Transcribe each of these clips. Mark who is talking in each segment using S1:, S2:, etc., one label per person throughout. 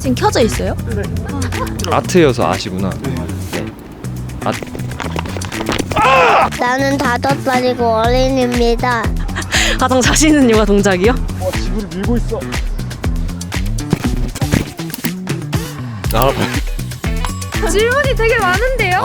S1: 지금 켜져 있어요?
S2: 아트여서 아시구나.
S3: 나는 다섯 살이고 어린입니다.
S4: 가장 자신 있는 요가 동작이요?
S1: 질문이 되게 많은데요?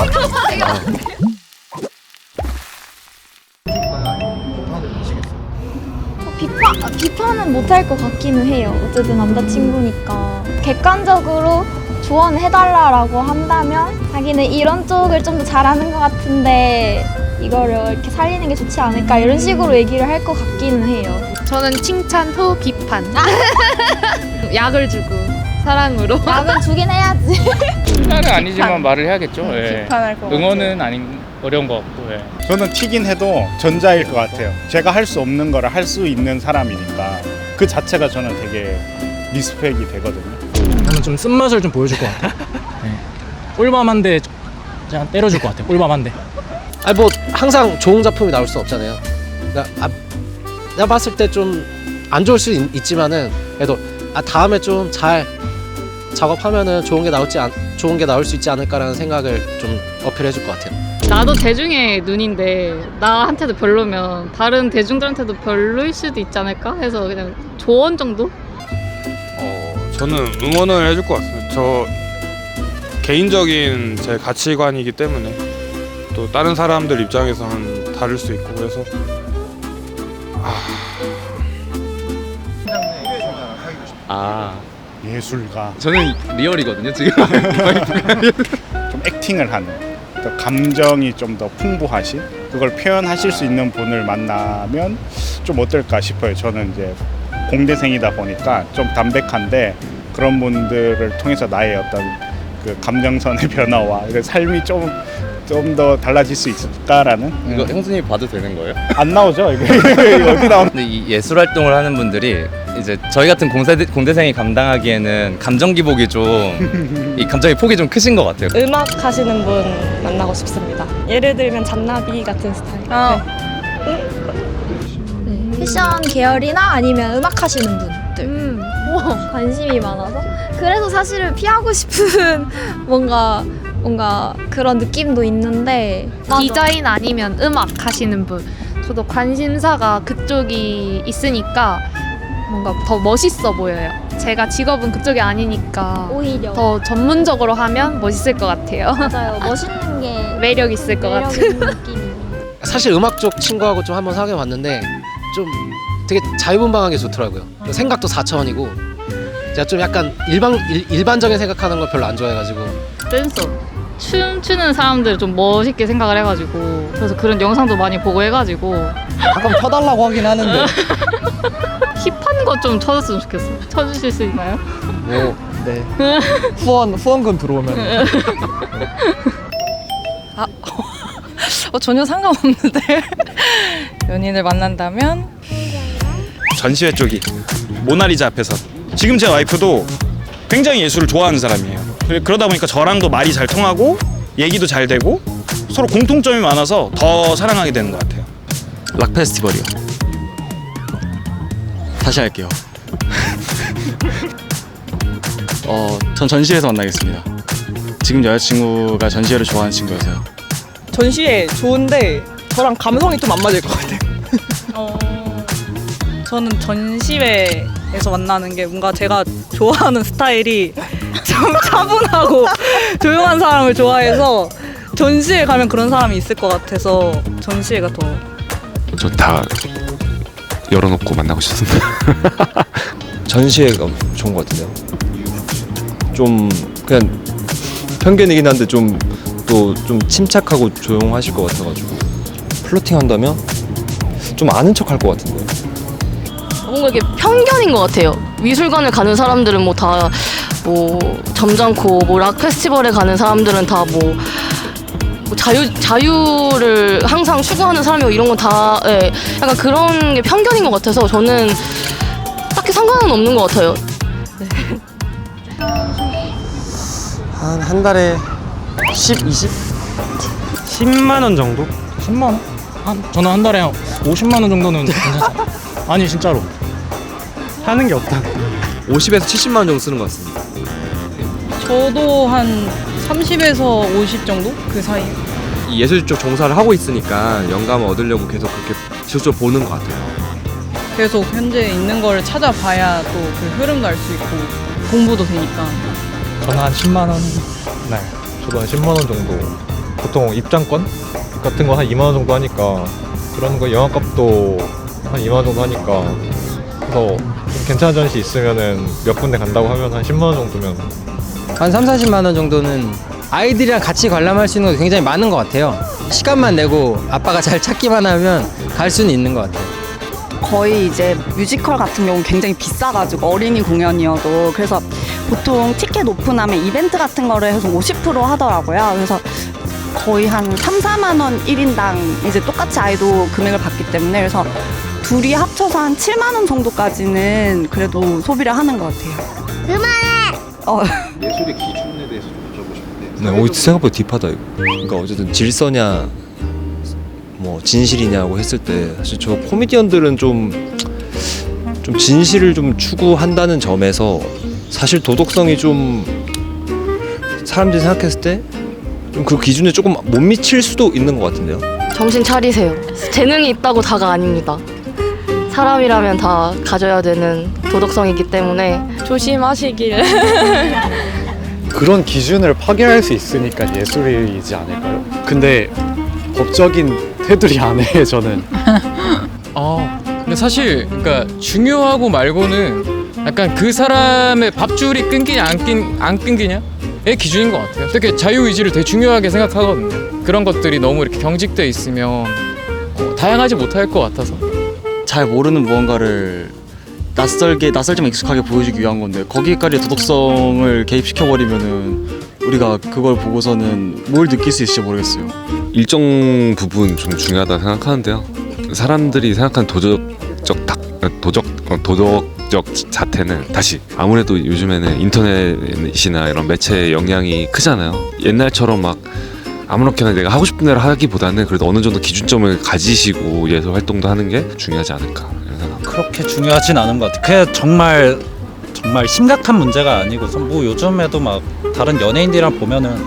S1: 비판, 비판은 못할 것 같기는 해요. 어쨌든 남자친구니까. 객관적으로 조언해달라라고 한다면 자기는 이런 쪽을 좀 더 잘하는 것 같은데 이거를 이렇게 살리는 게 좋지 않을까 이런 식으로 얘기를 할 것 같기는 해요.
S5: 저는 칭찬 후 비판. 약을 주고 사랑으로.
S1: 약은 주긴 해야지.
S6: 칭찬은 아니지만 말을 해야겠죠. 예.
S5: 비판할 거.
S6: 응원은 아닌 어려운 것 같고. 예.
S7: 저는 튀긴 해도 전자일 것 같아요. 제가 할 수 없는 거를 할 수 있는 사람이니까 그 자체가 저는 되게 리스펙이 되거든요.
S8: 저는 좀 쓴맛을 좀 보여줄 것 같아요. 네. 꿀밤한데 그냥 때려줄 것 같아요. 꿀밤한데.
S9: 아니 뭐 항상 좋은 작품이 나올 수 없잖아요. 나, 아, 내가 봤을 때 좀 안 좋을 수 있, 있지만은 그래도 아 다음에 좀 잘 작업하면은 좋은 게 나올지 않, 좋은 게 나올 수 있지 않을까라는 생각을 좀 어필해 줄 것 같아요.
S5: 나도 대중의 눈인데 나한테도 별로면 다른 대중들한테도 별로일 수도 있지 않을까 해서 그냥 조언 정도?
S10: 어, 저는 응원을 해줄 것 같습니다. 저 개인적인 제 가치관이기 때문에 또 다른 사람들 입장에서는 다를 수 있고 그래서
S2: 아
S7: 예술가
S2: 저는 리얼이거든요 지금.
S7: 좀 액팅을 하는 또 감정이 좀 더 풍부하신 그걸 표현하실 수 있는 분을 만나면 좀 어떨까 싶어요. 저는 이제 공대생이다 보니까 좀 담백한데 그런 분들을 통해서 나의 어떤 그 감정선의 변화와 그 삶이 좀 좀 더 달라질 수 있을까라는
S2: 이거 형수님이 봐도 되는 거예요?
S7: 안 나오죠 이게 이거 어디 나오는
S2: 근데 이 예술 활동을 하는 분들이 이제 저희 같은 공세, 공대생이 감당하기에는 감정 기복이 좀 이 감정의 폭이 좀 크신 것 같아요.
S4: 음악 하시는 분 만나고 싶습니다. 예를 들면 잔나비 같은 스타일.
S1: 아. 네, 패션 계열이나 아니면 음악 하시는 분들
S5: 음.
S1: 관심이 많아서 그래서 사실은 피하고 싶은 뭔가 뭔가 그런 느낌도 있는데
S5: 디자인 아니면 음악 하시는 분. 저도 관심사가 그쪽이 있으니까 뭔가 더 멋있어 보여요. 제가 직업은 그쪽이 아니니까
S1: 오히려
S5: 더 전문적으로 하면 멋있을 것 같아요.
S1: 맞아요 멋있는 게
S5: 매력 있을 것
S1: 매력
S5: 같은.
S1: 있는 느낌이
S9: 사실 음악 쪽 친구하고 좀 한번 사귀어 봤는데 좀 되게 자유분방하게 좋더라고요. 생각도 4차원이고 제가 좀 약간 일반 일, 일반적인 생각하는 걸 별로 안 좋아해가지고
S5: 댄서. 춤추는 사람들 좀 멋있게 생각을 해가지고 그래서 그런 영상도 많이 보고 해가지고
S8: 가끔 쳐달라고 하긴 하는데.
S5: 힙한 거 좀 쳐줬으면 좋겠어. 쳐주실 수 있나요?
S8: 뭐, 네. 후원 후원금 들어오면.
S4: 어, 전혀 상관없는데 연인을 만난다면
S10: 전시회 쪽이 모나리자 앞에서 지금 제 와이프도 굉장히 예술을 좋아하는 사람이에요. 그래- 그러다 보니까 저랑도 말이 잘 통하고 얘기도 잘 되고 서로 공통점이 많아서 더 사랑하게 되는 것 같아요.
S2: 락 페스티벌이요. 다시 할게요. 어, 전 전시회에서 만나겠습니다. 지금 여자친구가 전시회를 좋아하는 친구여서요.
S4: 전시회 좋은데 저랑 감성이 좀 안 맞을 것 같아요. 저는 전시회에서 만나는 게 뭔가 제가 좋아하는 스타일이 좀 차분하고 조용한 사람을 좋아해서 전시회 가면 그런 사람이 있을 것 같아서 전시회가 더
S10: 저 다 열어놓고 만나고 싶습니다.
S2: 전시회가 좋은 것 같은데요. 좀 그냥 편견이긴 한데 좀 또 좀 침착하고 조용하실 것 같아가지고 플로팅 한다면 좀 아는 척 할 것 같은데.
S4: 뭔가 이게 편견인 것 같아요. 미술관을 가는 사람들은 뭐 다뭐 점잖고 뭐 락 페스티벌에 가는 사람들은 다뭐 자유 자유를 항상 추구하는 사람이고 이런 건다 예, 약간 그런 게 편견인 것 같아서 저는 딱히 상관은 없는 것 같아요.
S9: 한 한 달에 10, 20?
S8: 10만 원 정도? 10만 원? 한, 저는 한 달에 한 50만 원 정도는 괜찮죠. 아니 진짜로. 하는 게 없다.
S2: 50에서 70만 원 정도 쓰는 것 같습니다.
S11: 저도 한 30에서 50 정도 그 사이.
S12: 이 예술 쪽 종사를 하고 있으니까 영감을 얻으려고 계속 그렇게 지속적으로 보는 것 같아요.
S11: 계속 현재 있는 거를 찾아봐야 또 그 흐름도 알 수 있고 공부도 되니까.
S8: 저는 한 10만 원. 네. 저도 한 10만 원 정도. 보통 입장권 같은 거 한 2만 원 정도 하니까 그런 거 영화값도 한 2만 원 정도 하니까 그래서 좀 괜찮은 전시 있으면은 몇 군데 간다고 하면 한 10만 원 정도면
S13: 한 3, 40만 원 정도는 아이들이랑 같이 관람할 수 있는 것도 굉장히 많은 것 같아요. 시간만 내고 아빠가 잘 찾기만 하면 갈 수는 있는 것 같아요.
S14: 거의 이제 뮤지컬 같은 경우는 굉장히 비싸가지고 어린이 공연이어도 그래서 보통 티켓 오픈하면 이벤트 같은 거를 해서 50% 하더라고요. 그래서 거의 한 3, 4만 원 1인당 이제 똑같이 아이도 금액을 받기 때문에 그래서 둘이 합쳐서 한 7만 원 정도까지는 그래도 소비를 하는 것 같아요.
S3: 그만해!
S14: 어.
S2: 예술의 기준에 대해서 좀 여쭤보고 싶은데. 네, 오, 생각보다 딥하다 이거. 그러니까 어쨌든 질서냐, 뭐 진실이냐고 했을 때 사실 저 코미디언들은 좀 좀 진실을 좀 추구한다는 점에서 사실 도덕성이 좀 사람들이 생각했을 때 좀 그 기준에 조금 못 미칠 수도 있는 것 같은데요.
S4: 정신 차리세요. 재능이 있다고 다가 아닙니다. 사람이라면 다 가져야 되는 도덕성이기 때문에
S5: 조심하시길.
S15: 그런 기준을 파괴할 수 있으니까 예술이지 않을까요? 근데 법적인 테두리 안에 저는
S16: 아, 근데 사실 그러니까 중요하고 말고는 약간 그 사람의 밥줄이 끊기냐 안, 끊, 안 끊기냐 의 기준인 것 같아요. 되게 자유의지를 되게 중요하게 생각하거든요. 그런 것들이 너무 이렇게 경직돼 있으면 어, 다양하지 못할 것 같아서.
S10: 잘 모르는 무언가를 낯설게 낯설지만 익숙하게 보여주기 위한 건데 거기까지 도덕성을 개입시켜 버리면은 우리가 그걸 보고서는 뭘 느낄 수 있을지 모르겠어요.
S17: 일정 부분 좀 중요하다 생각하는데요. 사람들이 생각하는 도덕적 닭, 도적 어, 도덕 적 자태는 다시 아무래도 요즘에는 인터넷이나 이런 매체의 영향이 크잖아요. 옛날처럼 막 아무렇게나 내가 하고 싶은 대로 하기보다는 그래도 어느 정도 기준점을 가지시고 예술 활동도 하는 게 중요하지 않을까 이런 생각.
S8: 그렇게 중요하진 않은 것 같아요. 그냥 정말 정말 심각한 문제가 아니고서 뭐 요즘에도 막 다른 연예인들이랑 보면은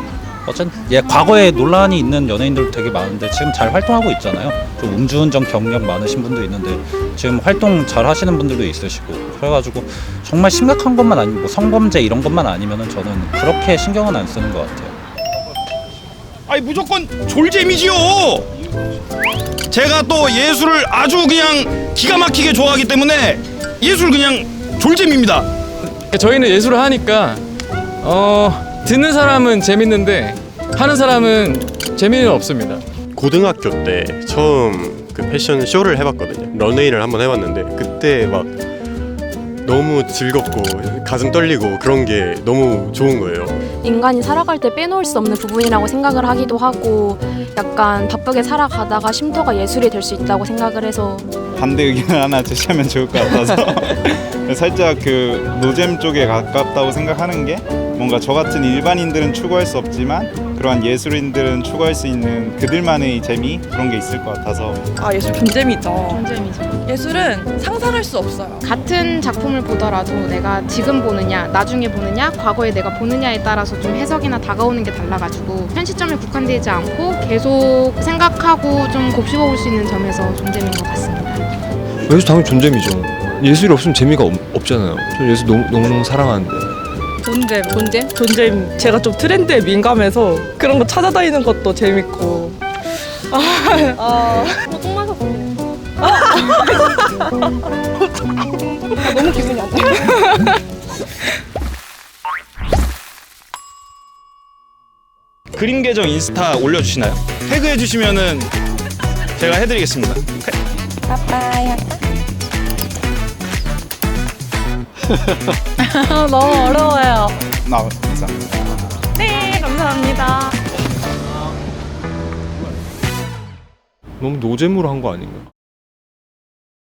S8: 어쨌든 예 과거에 논란이 있는 연예인들 되게 많은데 지금 잘 활동하고 있잖아요. 좀 음주운전 경력 많으신 분도 있는데 지금 활동 잘 하시는 분들도 있으시고 그래가지고 정말 심각한 것만 아니고 뭐 성범죄 이런 것만 아니면은 저는 그렇게 신경은 안 쓰는 것 같아요.
S10: 아니 무조건 졸잼이지요. 제가 또 예술을 아주 그냥 기가 막히게 좋아하기 때문에 예술 그냥 졸잼입니다.
S16: 저희는 예술을 하니까 어, 듣는 사람은 재밌는데 하는 사람은 재미는 없습니다.
S18: 고등학교 때 처음 그 패션 쇼를 해봤거든요. 런웨이를 한번 해봤는데 그때 막 너무 즐겁고 가슴 떨리고 그런 게 너무 좋은 거예요.
S19: 인간이 살아갈 때 빼놓을 수 없는 부분이라고 생각을 하기도 하고 약간 바쁘게 살아가다가 쉼터가 예술이 될 수 있다고 생각을 해서
S20: 반대 의견을 하나 제시하면 좋을 것 같아서 살짝 그 노잼 쪽에 가깝다고 생각하는 게 뭔가 저 같은 일반인들은 추구할 수 없지만 그러한 예술인들은 추구할 수 있는 그들만의 재미 그런 게 있을 것 같아서
S11: 아 예술 존재미죠. 존재미죠. 예술은 상상할 수 없어요.
S5: 같은 작품을 보더라도 내가 지금 보느냐, 나중에 보느냐, 과거에 내가 보느냐에 따라서 좀 해석이나 다가오는 게 달라가지고 현 시점에 국한되지 않고 계속 생각하고 좀 곱씹어 볼 수 있는 점에서 존재인 것 같습니다.
S2: 예술 당연히 존재미죠. 예술이 없으면 재미가 없, 없잖아요. 저 예술 너무 너무 사랑하는데.
S11: 존재, 존재, 존재. 제가 좀 트렌드에 민감해서 그런 거 찾아다니는 것도 재밌고. 아, 아.
S5: 똥 맞았어.
S11: 너무 기분이 안 좋아.
S10: 그림 계정 인스타 올려주시나요? 태그해 주시면은 제가 해드리겠습니다.
S19: 빠빠야.
S11: 너무 어려워요.
S20: 나 감사합니다.
S11: 네, 감사합니다.
S2: 너무 노잼으로 한 거 아닌가?